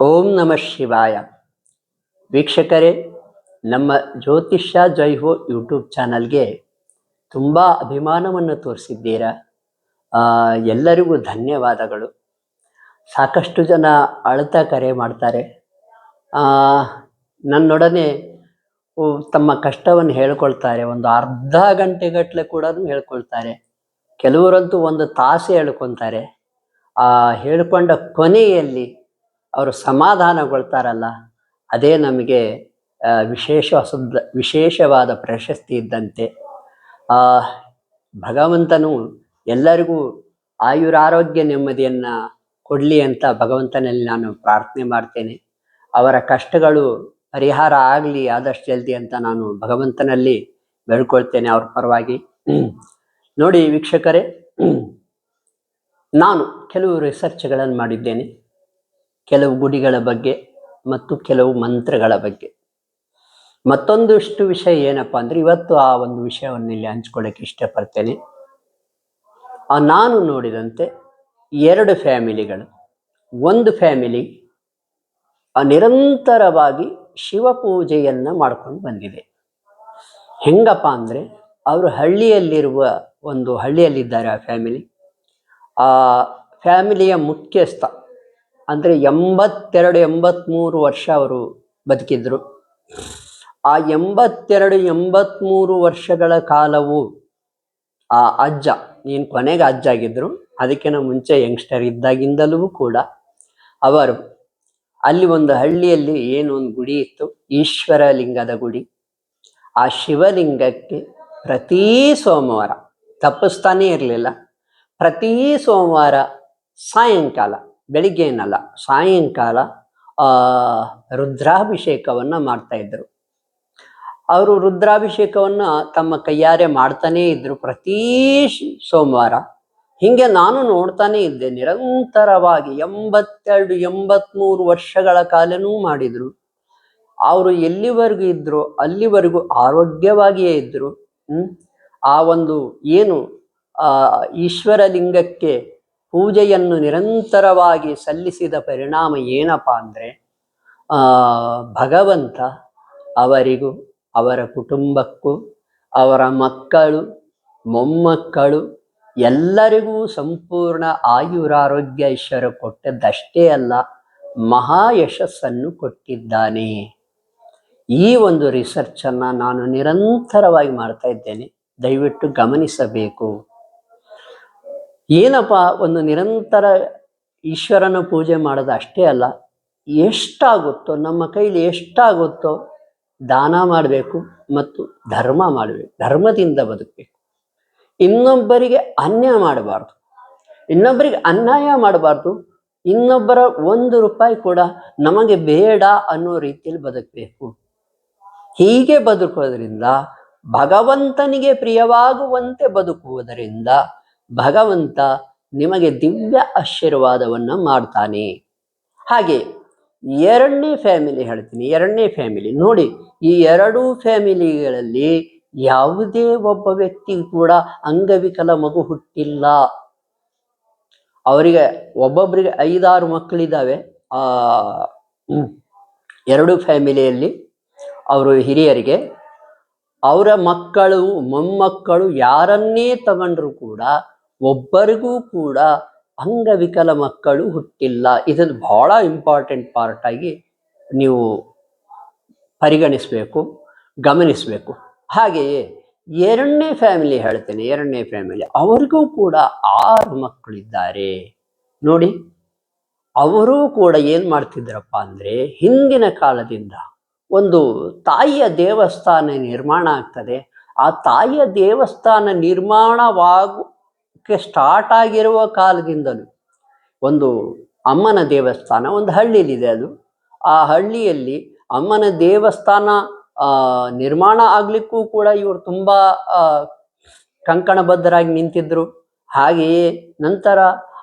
ಓಂ ನಮಃ ಶಿವಾಯ. ವೀಕ್ಷಕರೇ, ನಮ್ಮ ಜ್ಯೋತಿಷ್ಯ ಜೈಹೋ ಯೂಟ್ಯೂಬ್ ಚಾನಲ್ಗೆ ತುಂಬ ಅಭಿಮಾನವನ್ನು ತೋರಿಸಿದ್ದೀರಾ? ಎಲ್ಲರಿಗೂ ಧನ್ಯವಾದಗಳು. ಸಾಕಷ್ಟು ಜನ ಅಳತ ಕರೆ ಮಾಡ್ತಾರೆ. ನನ್ನೊಡನೆ ತಮ್ಮ ಕಷ್ಟವನ್ನು ಹೇಳ್ಕೊಳ್ತಾರೆ. ಒಂದು ಅರ್ಧ ಗಂಟೆಗಟ್ಟಲೆ ಕೂಡ ಹೇಳ್ಕೊಳ್ತಾರೆ. ಕೆಲವರಂತೂ ಒಂದು ತಾಸೆ ಹೇಳ್ಕೊತಾರೆ ಆ, ಹೇಳ್ಕೊಂಡ ಕೊನೆಯಲ್ಲಿ ಅವರು ಸಮಾಧಾನಗೊಳ್ತಾರಲ್ಲ, ಅದೇ ನಮಗೆ ವಿಶೇಷ ವಿಶೇಷವಾದ ಪ್ರಶಸ್ತಿ ಇದ್ದಂತೆ. ಭಗವಂತನು ಎಲ್ಲರಿಗೂ ಆಯುರಾರೋಗ್ಯ ನೆಮ್ಮದಿಯನ್ನು ಕೊಡಲಿ ಅಂತ ಭಗವಂತನಲ್ಲಿ ನಾನು ಪ್ರಾರ್ಥನೆ ಮಾಡ್ತೇನೆ. ಅವರ ಕಷ್ಟಗಳು ಪರಿಹಾರ ಆಗಲಿ, ಆದಷ್ಟು ಜಲ್ದಿ ಅಂತ ನಾನು ಭಗವಂತನಲ್ಲಿ ಬೇಡ್ಕೊಳ್ತೇನೆ ಅವ್ರ ಪರವಾಗಿ. ನೋಡಿ ವೀಕ್ಷಕರೇ, ನಾನು ಕೆಲವು ರಿಸರ್ಚ್ಗಳನ್ನು ಮಾಡಿದ್ದೇನೆ. ಕೆಲವು ಗುಡಿಗಳ ಬಗ್ಗೆ ಮತ್ತು ಕೆಲವು ಮಂತ್ರಗಳ ಬಗ್ಗೆ. ಮತ್ತೊಂದಿಷ್ಟು ವಿಷಯ ಏನಪ್ಪ ಅಂದರೆ ಇವತ್ತು ಆ ಒಂದು ವಿಷಯವನ್ನು ಇಲ್ಲಿ ಹಂಚ್ಕೊಳ್ಳೋಕೆ ಇಷ್ಟಪಡ್ತೇನೆ. ನಾನು ನೋಡಿದಂತೆ ಎರಡು ಫ್ಯಾಮಿಲಿಗಳು. ಒಂದು ಫ್ಯಾಮಿಲಿ ನಿರಂತರವಾಗಿ ಶಿವ ಪೂಜೆಯನ್ನ ಮಾಡ್ಕೊಂಡು ಬಂದಿದೆ. ಹೆಂಗಪ್ಪ ಅಂದರೆ ಅವರು ಹಳ್ಳಿಯಲ್ಲಿರುವ ಒಂದು ಹಳ್ಳಿಯಲ್ಲಿದ್ದಾರೆ ಆ ಫ್ಯಾಮಿಲಿ. ಆ ಫ್ಯಾಮಿಲಿಯ ಮುಖ್ಯಸ್ಥ ಅಂದರೆ ಎಂಬತ್ತೆರಡು ಎಂಬತ್ತ್ಮೂರು ವರ್ಷ ಅವರು ಬದುಕಿದ್ರು. ಆ ಎಂಬತ್ತೆರಡು ಎಂಬತ್ತ್ಮೂರು ವರ್ಷಗಳ ಕಾಲವು ಆ ಅಜ್ಜ, ನೀನು ಕೊನೆಗೆ ಅಜ್ಜ ಆಗಿದ್ರು, ಅದಕ್ಕಿಂತ ಮುಂಚೆ ಯಂಗ್ಸ್ಟರ್ ಇದ್ದಾಗಿಂದಲೂ ಕೂಡ ಅವರು ಅಲ್ಲಿ ಒಂದು ಹಳ್ಳಿಯಲ್ಲಿ ಏನು ಒಂದು ಗುಡಿ ಇತ್ತು, ಈಶ್ವರ ಲಿಂಗದ ಗುಡಿ. ಆ ಶಿವಲಿಂಗಕ್ಕೆ ಪ್ರತಿ ಸೋಮವಾರ, ತಪ್ಪಿಸ್ತಾನೇ ಇರಲಿಲ್ಲ, ಪ್ರತಿ ಸೋಮವಾರ ಸಾಯಂಕಾಲ ಬೆಳಿಗ್ಗೆ ಏನಲ್ಲ ಸಾಯಂಕಾಲ ರುದ್ರಾಭಿಷೇಕವನ್ನು ಮಾಡ್ತಾ ಇದ್ದರು ಅವರು ರುದ್ರಾಭಿಷೇಕವನ್ನು ತಮ್ಮ ಕೈಯಾರೆ ಮಾಡ್ತಾನೇ ಇದ್ದರು ಪ್ರತಿ ಸೋಮವಾರ. ಹೀಗೆ ನಾನು ನೋಡ್ತಾನೇ ಇದ್ದೆ, ನಿರಂತರವಾಗಿ ಎಂಬತ್ತೆರಡು, ಎಂಬತ್ಮೂರು ವರ್ಷಗಳ ಕಾಲನೂ ಮಾಡಿದರು. ಅವರು ಎಲ್ಲಿವರೆಗೂ ಇದ್ದರು ಅಲ್ಲಿವರೆಗೂ ಆರೋಗ್ಯವಾಗಿಯೇ ಇದ್ದರು ಆ ಒಂದು ಏನು ಈಶ್ವರಲಿಂಗಕ್ಕೆ ಈಶ್ವರ ಲಿಂಗಕ್ಕೆ ಪೂಜೆಯನ್ನು ನಿರಂತರವಾಗಿ ಸಲ್ಲಿಸಿದ ಪರಿಣಾಮ ಏನಪ್ಪ ಅಂದರೆ ಭಗವಂತ ಅವರಿಗೂ, ಅವರ ಕುಟುಂಬಕ್ಕೂ, ಅವರ ಮಕ್ಕಳು, ಮೊಮ್ಮಕ್ಕಳು, ಎಲ್ಲರಿಗೂ ಸಂಪೂರ್ಣ ಆಯುರಾರೋಗ್ಯ ಐಶ್ವರ್ಯ ಕೊಟ್ಟದ್ದಷ್ಟೇ ಅಲ್ಲ, ಮಹಾ ಯಶಸ್ಸನ್ನು ಕೊಟ್ಟಿದ್ದಾನೆ. ಈ ಒಂದು ರಿಸರ್ಚನ್ನು ನಾನು ನಿರಂತರವಾಗಿ ಮಾಡ್ತಾ ಇದ್ದೇನೆ. ದಯವಿಟ್ಟು ಗಮನಿಸಬೇಕು. ಏನಪ್ಪ, ಒಂದು ನಿರಂತರ ಈಶ್ವರನ ಪೂಜೆ ಮಾಡೋದು ಅಷ್ಟೇ ಅಲ್ಲ, ಎಷ್ಟಾಗುತ್ತೋ, ನಮ್ಮ ಕೈಲಿ ಎಷ್ಟಾಗುತ್ತೋ ದಾನ ಮಾಡಬೇಕು ಮತ್ತು ಧರ್ಮ ಮಾಡಬೇಕು, ಧರ್ಮದಿಂದ ಬದುಕಬೇಕು. ಇನ್ನೊಬ್ಬರಿಗೆ ಅನ್ಯಾಯ ಮಾಡಬಾರ್ದು. ಇನ್ನೊಬ್ಬರಿಗೆ ಅನ್ಯಾಯ ಮಾಡಬಾರ್ದು. ಇನ್ನೊಬ್ಬರ ಒಂದು ರೂಪಾಯಿ ಕೂಡ ನಮಗೆ ಬೇಡ ಅನ್ನೋ ರೀತಿಯಲ್ಲಿ ಬದುಕಬೇಕು. ಹೀಗೆ ಬದುಕೋದ್ರಿಂದ ಭಗವಂತನಿಗೆ ಪ್ರಿಯವಾಗುವಂತೆ ಬದುಕುವುದರಿಂದ ಭಗವಂತ ನಿಮಗೆ ದಿವ್ಯ ಆಶೀರ್ವಾದವನ್ನು ಮಾಡ್ತಾನೆ. ಹಾಗೆ ಎರಡನೇ ಫ್ಯಾಮಿಲಿ ಹೇಳ್ತೀನಿ, ಎರಡನೇ ಫ್ಯಾಮಿಲಿ ನೋಡಿ, ಈ ಎರಡೂ ಫ್ಯಾಮಿಲಿಗಳಲ್ಲಿ ಯಾವುದೇ ಒಬ್ಬ ವ್ಯಕ್ತಿ ಕೂಡ ಅಂಗವಿಕಲ ಮಗು ಹುಟ್ಟಿಲ್ಲ. ಅವರಿಗೆ ಒಬ್ಬೊಬ್ಬರಿಗೆ ಐದಾರು ಮಕ್ಕಳಿದ್ದಾವೆ. ಆ ಎರಡು ಫ್ಯಾಮಿಲಿಯಲ್ಲಿ ಅವರು ಹಿರಿಯರಿಗೆ. ಅವರ ಮಕ್ಕಳು, ಮೊಮ್ಮಕ್ಕಳು ಯಾರನ್ನೇ ತಗೊಂಡ್ರು ಕೂಡ ಒಬ್ಬರಿಗೂ ಕೂಡ ಅಂಗವಿಕಲ ಮಕ್ಕಳು ಹುಟ್ಟಿಲ್ಲ. ಇದನ್ನು ಬಹಳ ಇಂಪಾರ್ಟೆಂಟ್ ಪಾರ್ಟ್ ಆಗಿ ನೀವು ಪರಿಗಣಿಸಬೇಕು, ಗಮನಿಸಬೇಕು. ಹಾಗೆಯೇ ಎರಡನೇ ಫ್ಯಾಮಿಲಿ ಹೇಳ್ತೇನೆ, ಎರಡನೇ ಫ್ಯಾಮಿಲಿ ಅವರಿಗೂ ಕೂಡ ಆರು ಮಕ್ಕಳಿದ್ದಾರೆ. ನೋಡಿ, ಅವರೂ ಕೂಡ ಏನು ಮಾಡ್ತಿದ್ರಪ್ಪ ಅಂದರೆ ಹಿಂದಿನ ಕಾಲದಿಂದ ಒಂದು ತಾಯಿಯ ದೇವಸ್ಥಾನ ನಿರ್ಮಾಣ ಆಗ್ತದೆ. ಆ ತಾಯಿಯ ದೇವಸ್ಥಾನ ನಿರ್ಮಾಣವಾಗಕ್ಕೆ ಸ್ಟಾರ್ಟ್ ಆಗಿರುವ ಕಾಲದಿಂದಲೂ ಒಂದು ಅಮ್ಮನ ದೇವಸ್ಥಾನ, ಒಂದು ಹಳ್ಳಿಯಲ್ಲಿದೆ ಅದು. ಆ ಹಳ್ಳಿಯಲ್ಲಿ ಅಮ್ಮನ ದೇವಸ್ಥಾನ ನಿರ್ಮಾಣ ಆಗಲಿಕ್ಕೂ ಕೂಡ ಇವರು ತುಂಬ ಕಂಕಣಬದ್ಧರಾಗಿ ನಿಂತಿದ್ದರು ಹಾಗೆಯೇ ನಂತರ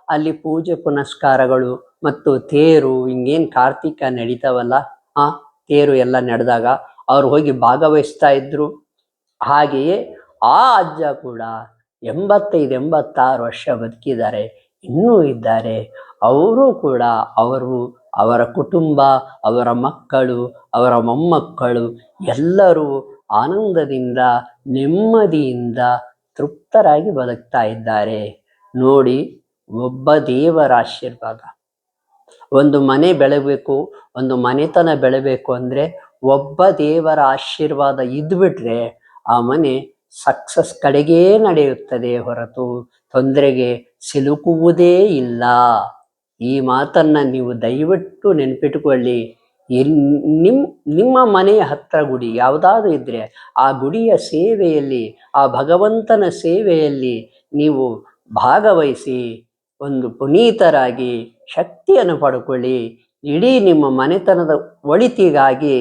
ಅಲ್ಲಿ ಪೂಜೆ ಪುನಸ್ಕಾರಗಳು ಮತ್ತು ತೇರು, ಹಿಂಗೇನು ಕಾರ್ತಿಕ ನಡೀತಾವಲ್ಲ, ಆ, ತೇರು ಎಲ್ಲ ನಡೆದಾಗ ಅವ್ರು ಹೋಗಿ ಭಾಗವಹಿಸ್ತಾ ಇದ್ರು. ಹಾಗೆಯೇ ಆ ಅಜ್ಜ ಕೂಡ ಎಂಬತ್ತೈದು, ಎಂಬತ್ತಾರು ವರ್ಷ ಬದುಕಿದ್ದಾರೆ, ಇನ್ನೂ ಇದ್ದಾರೆ. ಅವರು ಕೂಡ ಅವರು, ಅವರ ಕುಟುಂಬ, ಅವರ ಮಕ್ಕಳು, ಅವರ ಮೊಮ್ಮಕ್ಕಳು ಎಲ್ಲರೂ ಆನಂದದಿಂದ, ನೆಮ್ಮದಿಯಿಂದ ತೃಪ್ತರಾಗಿ ಬದುಕ್ತಾ ಇದ್ದಾರೆ. ನೋಡಿ, ಒಬ್ಬ ದೇವರ ಆಶೀರ್ವಾದ. ಒಂದು ಮನೆ ಬೆಳಬೇಕು, ಒಂದು ಮನೆತನ ಬೆಳಬೇಕು ಅಂದರೆ ಒಬ್ಬ ದೇವರ ಆಶೀರ್ವಾದ ಇದ್ಬಿಟ್ರೆ ಆ ಮನೆ ಸಕ್ಸಸ್ ಕಡೆಗೇ ನಡೆಯುತ್ತದೆ ಹೊರತು ತೊಂದರೆಗೆ ಸಿಲುಕುವುದೇ ಇಲ್ಲ. ಈ ಮಾತನ್ನ ನೀವು ದಯವಿಟ್ಟು ನೆನಪಿಟ್ಟುಕೊಳ್ಳಿ. ನಿಮ್ಮ ನಿಮ್, ನಿಮ್ಮ ಮನೆಯ ಹತ್ರ ಗುಡಿ ಯಾವುದಾದ್ರೂ ಇದ್ದರೆ ಆ ಗುಡಿಯ ಸೇವೆಯಲ್ಲಿ, ಆ ಭಗವಂತನ ಸೇವೆಯಲ್ಲಿ ನೀವು ಭಾಗವಹಿಸಿ, ಒಂದು ಪುನೀತರಾಗಿ ಶಕ್ತಿಯನ್ನು ಪಡ್ಕೊಳ್ಳಿ. ಇಡೀ ನಿಮ್ಮ ಮನೆತನದ ಒಳಿತಿಗಾಗಿ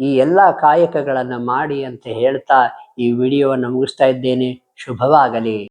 ಈ ಎಲ್ಲ ಕಾಯಕಗಳನ್ನು ಮಾಡಿ ಅಂತ ಹೇಳ್ತಾ ಈ ವಿಡಿಯೋವನ್ನು ಮುಗಿಸ್ತಾ ಇದ್ದೇನೆ. ಶುಭವಾಗಲಿ.